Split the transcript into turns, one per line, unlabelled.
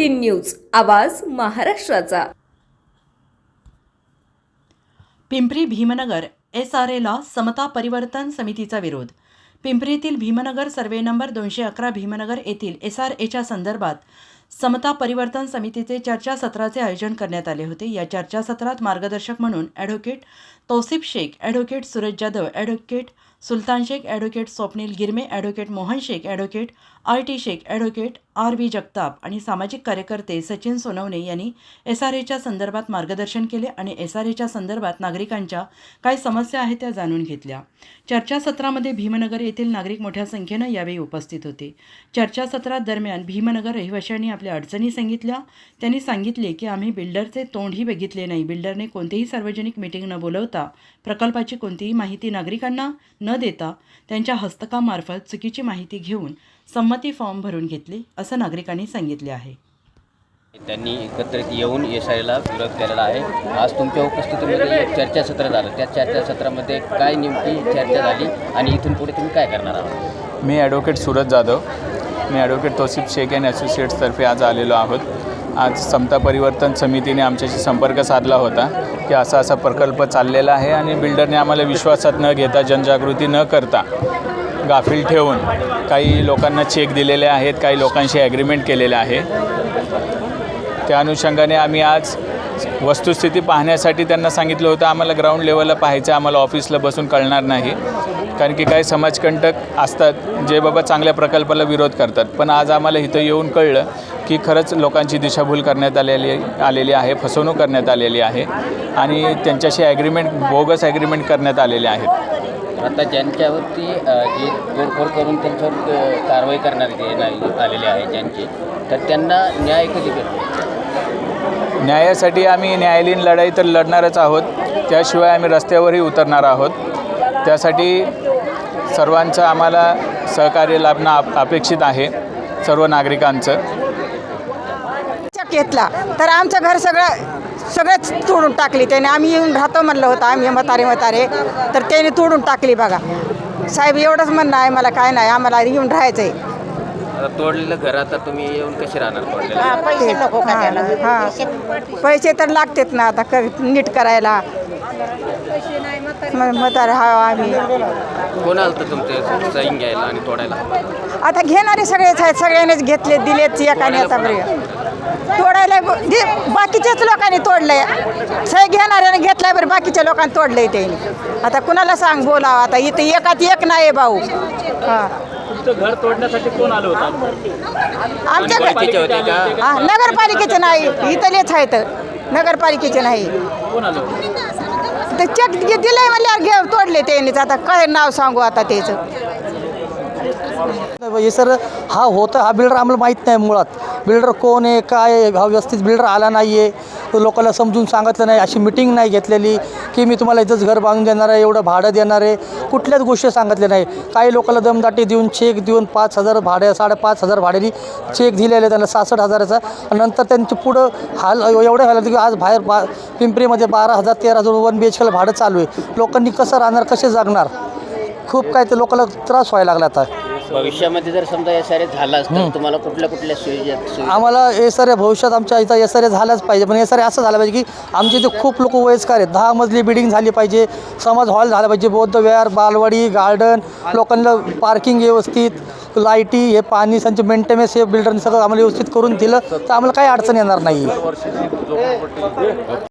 आवाज महाराष्ट्राचा.
Pimpri Bhimnagar S R एला समता परिवर्तन समितीचा विरोध. पिंपरीतील भीमनगर सर्वे नंबर दोनशे अकरा भीमनगर येथील एस आर एच्या संदर्भात समता परिवर्तन समितीचे चर्चासत्राचे आयोजन करण्यात आले होते. या चर्चासत्रात मार्गदर्शक म्हणून advocate Tausif Shaikh advocate Suraj Jadhav advocate Sultan Shaikh advocate Swapnil Girme advocate Mohan Shaikh advocate R T Shaikh advocate R V Jagtap आणि सामाजिक कार्यकर्ते सचिन सोनवणे यांनी एस आर एच्या संदर्भात मार्गदर्शन केले आणि एस आर एच्या संदर्भात नागरिकांच्या काय समस्या आहेत त्या जाणून घेतल्या. चर्चासत्रामध्ये भीमनगर येथील नागरिक मोठ्या संख्येनं यावेळी उपस्थित होते. चर्चासत्रात दरम्यान भीमनगर रहिवाशांनी आपल्या अडचणी सांगितल्या. त्यांनी सांगितले की आम्ही बिल्डरचे तोंडही बघितले नाही. बिल्डरने कोणतेही सार्वजनिक मिटिंग न बोलवता प्रकल्पाची कोणतीही माहिती नागरिकांना न देता त्यांच्या हस्तकामार्फत चुकीची माहिती घेऊन संमती फॉर्म भरून घेतले असं नागरिकांनी सांगितले आहे.
त्यांनी एकत्रित येऊन एस आयला विरोध केलेला आहे. आज तुमच्या उपस्थितीमध्ये एक चर्चासत्र झालं. त्या चर्चासत्रामध्ये काय नेमकी चर्चा झाली आणि इथून पुढे तुम्ही काय करणार आहात?
मी ॲडव्होकेट सूरज जाधव. मी ॲडव्होकेट तौसिफ शेख अँड ॲसोसिएट्सतर्फे आज आलेलो आहोत. आज समता परिवर्तन समितीने आमच्याशी संपर्क साधला होता की असा असा प्रकल्प चाललेला आहे आणि बिल्डरने आम्हाला विश्वासात न घेता जनजागृती न करता गाफील ठेवून काही लोकांना चेक दिलेले आहेत काही लोकांशी ॲग्रीमेंट केलेले आहे. त्या अनुषंगाने आम्ही आज वस्तुस्थिती पाहण्यासाठी त्यांना सांगितलं होतं आम्हाला ग्राउंड लेवलला पाहायचं आम्हाला ऑफिसला बसून कळणार नाही. कारण की काही समाजकंटक असतात जे बाबा चांगल्या प्रकल्पाला विरोध करतात. पण आज आम्हाला इथं येऊन कळलं की खरंच लोकांची दिशाभूल करण्यात आलेली आलेली आहे फसवणूक करण्यात आलेली आहे. आणि त्यांच्याशी ॲग्रीमेंट बोगस ॲग्रीमेंट करण्यात आलेले आहेत
आता ज्यांच्यावरती जे तोडफोड करून त्यांच्यावर कारवाई करण्यात येणार आलेली आहे ज्यांची तर त्यांना न्याय कधी भेटतो
न्यायासाठी आम्ही न्यायालयीन लढाई तर लढणारच आहोत. त्याशिवाय आम्ही रस्त्यावरही उतरणार आहोत. त्यासाठी सर्वांचं आम्हाला सहकार्य लाभणं आप अपेक्षित आहे सर्व नागरिकांचं.
घेतला तर आमचं घर सगळं सगळंच तोडून टाकली त्याने. आम्ही येऊन राहतो म्हणलं होतं आम्ही म्हातारे म्हातारे. तर त्याने तोडून टाकली बघा. साहेब एवढंच म्हणणं आहे मला काय नाही आम्हाला येऊन राहायचं आहे
आता तोडलेलं घर आता तुम्ही येऊन कसे राहणार तोडलेलं
पैसे तर लागतेत ना आता कर नीट करायला. म- म्हातारे हा आम्ही.
कोण आलं होतं तुमचे सैन घ्यायला आणि तोडायला?
आता घेणारे सगळेच आहेत सगळ्यांनीच घेतले दिलेत एकाने आता बरं. तोडायला बाकीच्याच लोकांनी तोडलंय. सही घेणाऱ्याने घेतलाय बरं बाकीच्या लोकांनी तोडलंय त्यांनी. आता कुणाला सांग बोलावं? आता इथं एकात एक नाही भाऊ. हां.
घर तोडण्यासाठी कोण आलं होतं?
आमच्या हा नगरपालिकेचे नाही. इथलेच आहेत. नगरपालिकेचे नाही.
कोण आलं
ते चेक दिलंय म्हणल्यावर घे तोडले त्यांनीच. आता काय नाव सांगू आता त्याचं?
हे सर हा होता हा बिल्डर आम्हाला माहीत नाही मुळात. बिल्डर कोण आहे काय आहे हा व्यवस्थित बिल्डर आला नाही आहे तो लोकांना समजून सांगितलं नाही अशी मिटिंग नाही घेतलेली की मी तुम्हाला इथंच घर बांधून देणार आहे एवढं भाडं देणार आहे. कुठल्याच गोष्टी सांगितल्या नाही. काही लोकांना दमदाटी देऊन चेक देऊन पाच हजार भाडे साडेपाच हजार भाड्यानी चेक दिलेले त्यांना सहासष्ट हजाराचा. आणि नंतर त्यांचे पुढं हाल एवढं हाल की आज बाहेर बा पिंपरीमध्ये बारा हजार तेरा हजार वन बी एच केला भाडं चालू आहे. लोकांनी कसं राहणार कसे जगणार? खूप काय ते लोकांना त्रास व्हायला लागला आता.
भविष्यामध्ये जर समजा एस आर झालं असतं तुम्हाला कुठल्या कुठल्या सुविधा
आम्हाला एस आर भविष्यात आमच्या इथं एस आर झालाच पाहिजे. पण एस आर असं झालं पाहिजे की आमच्या इथे खूप लोक वयस्कर आहेत. दहा मजली बिल्डिंग झाली पाहिजे. समाज हॉल झाला पाहिजे. बौद्ध विहार बालवाडी गार्डन लोकांना पार्किंग व्यवस्थित लाईटी हे पाणी त्यांचे मेंटेनन्स हे बिल्डरने सगळं आम्हाला व्यवस्थित करून दिलं. तर आम्हाला काही अडचण येणार नाही.